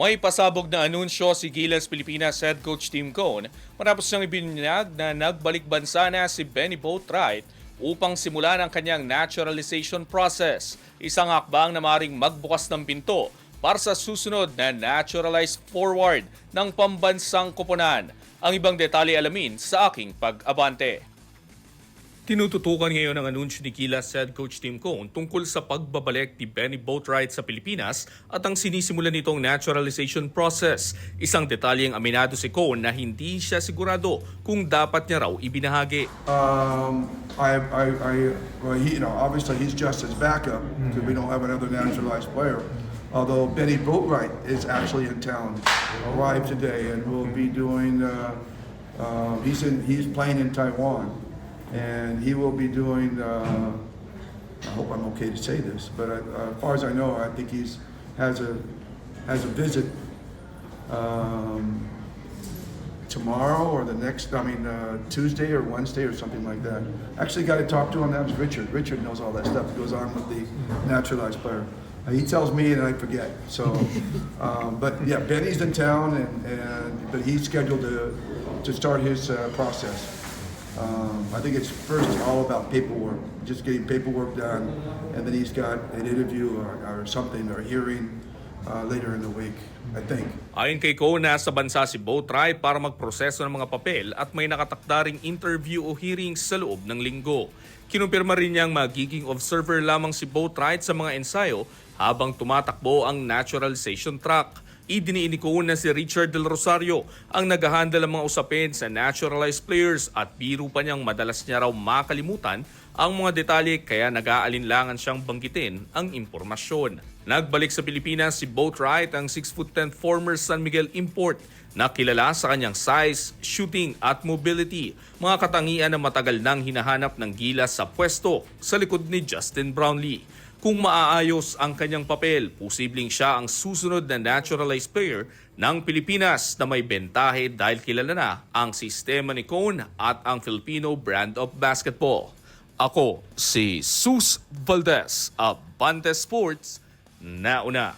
May pasabog na anunsyo si Gilas Pilipinas head coach Tim Cone matapos niyang ibinyag na nagbalik bansa na si Benny Boatwright upang simulan ang kanyang naturalization process. Isang hakbang na maring magbukas ng pinto para sa susunod na naturalized forward ng pambansang koponan. Ang ibang detalye alamin sa aking pag-abante. Tinututukan ngayon ang anunsyo ni Gilas head coach Tim Cone tungkol sa pagbabalik ni Benny Boatwright sa Pilipinas at ang sinisimulan nitong naturalization process. Isang detalyeng aminado si Cone na hindi siya sigurado kung dapat niya raw ibinahagi. Um, I, I, I, well, he, you know, obviously he's just his backup because we don't have another naturalized player. Although Benny Boatwright is actually in town, arrived today, and will be doing. Uh, uh, he's in. He's playing in Taiwan, and he will be doing. Uh, I hope I'm okay to say this, but uh, as far as I know, I think he's has a has a visit. Um, tomorrow or the next, I mean, uh, Tuesday or Wednesday or something like that. Actually, got to talk to him. That was Richard. Richard knows all that stuff that goes on with the naturalized player. Uh, he tells me and I forget. So, um, but yeah, Benny's in town and, and but he's scheduled to to start his uh, process. Um, I think it's first all about paperwork, just getting paperwork done, and then he's got an interview or, or something or hearing uh, later in the week. I think. Ayon kay Cone, nasa bansa si Boatwright para magproseso ng mga papel at may nakatakdaring interview o hearings sa loob ng linggo. Kinumpirma rin niyang magiging observer lamang si Boatwright sa mga ensayo habang tumatakbo ang naturalization track. Idiniin ni Cone na si Richard Del Rosario ang nag-handle ng mga usapin sa naturalized players at biro pa niyang madalas niya raw makalimutan ang mga detalye kaya nag-aalinlangan siyang banggitin ang impormasyon. Nagbalik sa Pilipinas si Boatwright ang 6'10 former San Miguel import na kilala sa kanyang size, shooting at mobility, mga katangian na matagal nang hinahanap ng gilas sa pwesto sa likod ni Justin Brownlee. Kung maaayos ang kanyang papel, posibleng siya ang susunod na naturalized player ng Pilipinas na may bentahe dahil kilala na ang sistema ni Cone at ang Filipino brand of basketball. Ako si Sus Valdez, Abante Sports, nauna.